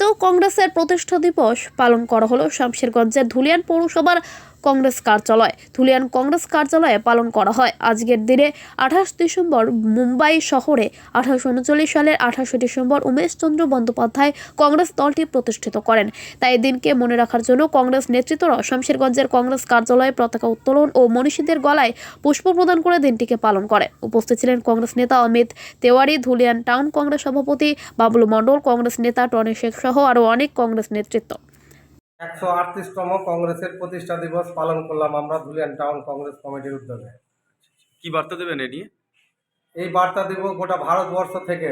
রাতেও কংগ্রেসের প্রতিষ্ঠা দিবস পালন করা হলো। শামশেরগঞ্জের ধুলিয়ান পৌরসভার কংগ্রেস কার্যালয়। ধুলিয়ান কংগ্রেস কার্যালয়ে পালন করা হয়। আজকের দিনে আঠাশ ডিসেম্বর মুম্বাই শহরে আঠারোশো উনচল্লিশ সালের আঠাশে ডিসেম্বর উমেশচন্দ্র বন্দ্যোপাধ্যায় কংগ্রেস দলটি প্রতিষ্ঠিত করেন। তাই দিনকে মনে রাখার জন্য কংগ্রেস নেতৃত্বরা শামশেরগঞ্জের কংগ্রেস কার্যালয়ে পতাকা উত্তোলন ও মনীষীদের গলায় পুষ্প প্রদান করে দিনটিকে পালন করে। উপস্থিত ছিলেন কংগ্রেস নেতা অমিত তেওয়ারি, ধুলিয়ান টাউন কংগ্রেস সভাপতি বাবলু মণ্ডল, কংগ্রেস নেতা টনি শেখ সহ আরও অনেক কংগ্রেস নেতৃত্ব। একশো আটত্রিশতম কংগ্রেসের প্রতিষ্ঠা দিবস পালন করলাম আমরা ধুলিয়ান টাউন কংগ্রেস কমিটির উদ্যোগে। কি বার্তা দেবেন এ নিয়ে? এই বার্তা দিব গোটা ভারতবর্ষ থেকে।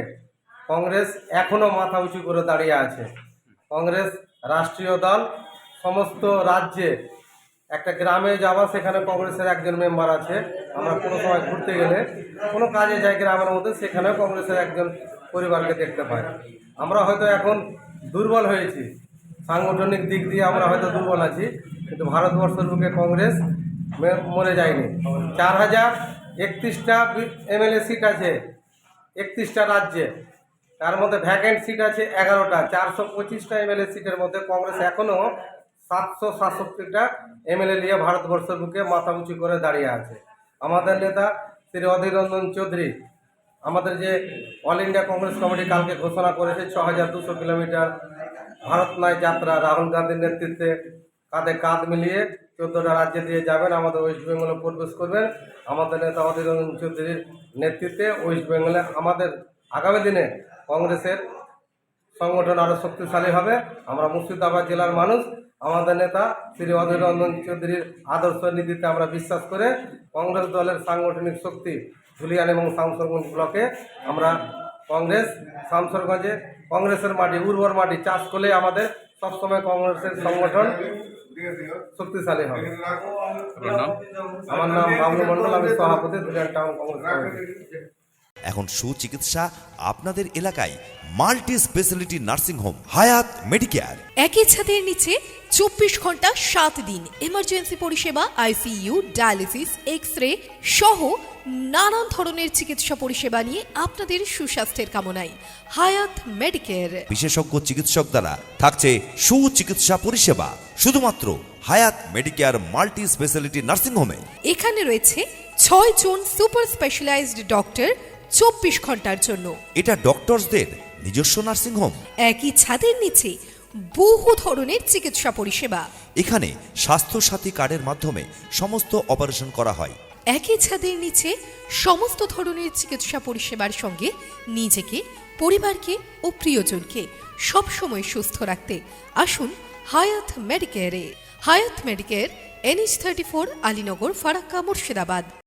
কংগ্রেস এখনও মাথা উঁচু করে দাঁড়িয়ে আছে। কংগ্রেস রাষ্ট্রীয় দল সমস্ত রাজ্যে একটা গ্রামে যাওয়া সেখানে কংগ্রেসের একজন মেম্বার আছে। আমরা কোনো সময় ঘুরতে গেলে কোনো কাজে যাই গ্রামের মধ্যে সেখানেও কংগ্রেসের একজন পরিবারকে দেখতে পাই। আমরা হয়তো এখন দুর্বল হয়েছি। সাংগঠনিক দিক দিয়ে আমরা হয়তো দুর্বল আছি, কিন্তু ভারতবর্ষের বুকে কংগ্রেস মরে যায়নি। চার হাজার একত্রিশটা এমএলএ সিট আছে, একত্রিশটা রাজ্যে। তার মধ্যে ভ্যাকেন্ট সিট আছে এগারোটা, চারশো পঁচিশটা এমএলএ সিটের মধ্যে কংগ্রেস এখনও সাতশো সাতষট্টিটা এমএলএ নিয়ে ভারতবর্ষের বুকে মাথা উঁচু করে দাঁড়িয়ে আছে। আমাদের নেতা শ্রী অধীর রঞ্জন চৌধুরী, আমাদের যে অল ইন্ডিয়া কংগ্রেস কমিটি কালকে ঘোষণা করেছে ছ হাজার দুশো কিলোমিটার ভারত নয় যাত্রা, রাহুল গান্ধীর নেতৃত্বে কাঁধে কাঁধ মিলিয়ে চোদ্দোটা রাজ্যে দিয়ে যাবেন, আমাদের ওয়েস্ট বেঙ্গলে প্রবেশ করবেন। আমাদের নেতা অধীর রঞ্জন চৌধুরীর নেতৃত্বে ওয়েস্ট বেঙ্গলে আমাদের আগামী দিনে কংগ্রেসের সংগঠন আরও শক্তিশালী হবে। আমরা মুর্শিদাবাদ জেলার মানুষ। আমাদের নেতা শ্রী অধীর রঞ্জন চৌধুরীর আদর্শ নীতিতে আমরা বিশ্বাস করে কংগ্রেস দলের সাংগঠনিক শক্তি, ধুলিয়ান এবং শামসরগঞ্জ ব্লকে আমরা কংগ্রেস শামসরগঞ্জে কংগ্রেসের মাটি উর্বর মাটি চাষ করলে আমাদের সবসময় কংগ্রেসের সংগঠন শক্তিশালী হবে। আমার নাম বাবলু মণ্ডল আমি সভাপতি টাউন কংগ্রেস এখন সুচিকিৎসা আপনাদের এলাকায় multi speciality nursing home Hayat Medicare. একই ছাদের নিচে চব্বিশ ঘণ্টা সাত দিন এমার্জেন্সি পরিষেবা আইসিইউ ডায়ালিসিস এক্স রে সহ নানান ধরনের চিকিৎসা পরিষেবা নিয়ে আপনাদের সুস্বাস্থ্যের কামনায় হায়াত মেডিকেয়ার। বিশেষজ্ঞ চিকিৎসক দ্বারা থাকছে সুচিকিৎসা পরিষেবা শুধুমাত্র হায়াত মেডিকেয়ার মাল্টি স্পেশালিটি নার্সিং হোমে। এখানে রয়েছে ছয় জন সুপার স্পেশালাইজড ডক্টর চব্বিশ ঘণ্টার জন্য। এটা ডক্টরসদের নিজস্ব নার্সিং হোম। একই ছাদের নিচে বহু ধরনের চিকিৎসা পরিষেবা। এখানে স্বাস্থ্য সাথী কার্ডের মাধ্যমে সমস্ত অপারেশন করা হয়। একই ছাদের নিচে সমস্ত ধরনের চিকিৎসা পরিষেবার সঙ্গে নিজেকে পরিবারকে ও প্রিয়জনকে সবসময় সুস্থ রাখতে আসুন Hayat মেডিকেয়ারে। Hayat medicare NH thirty four Alinagar Farakka Murshidabad.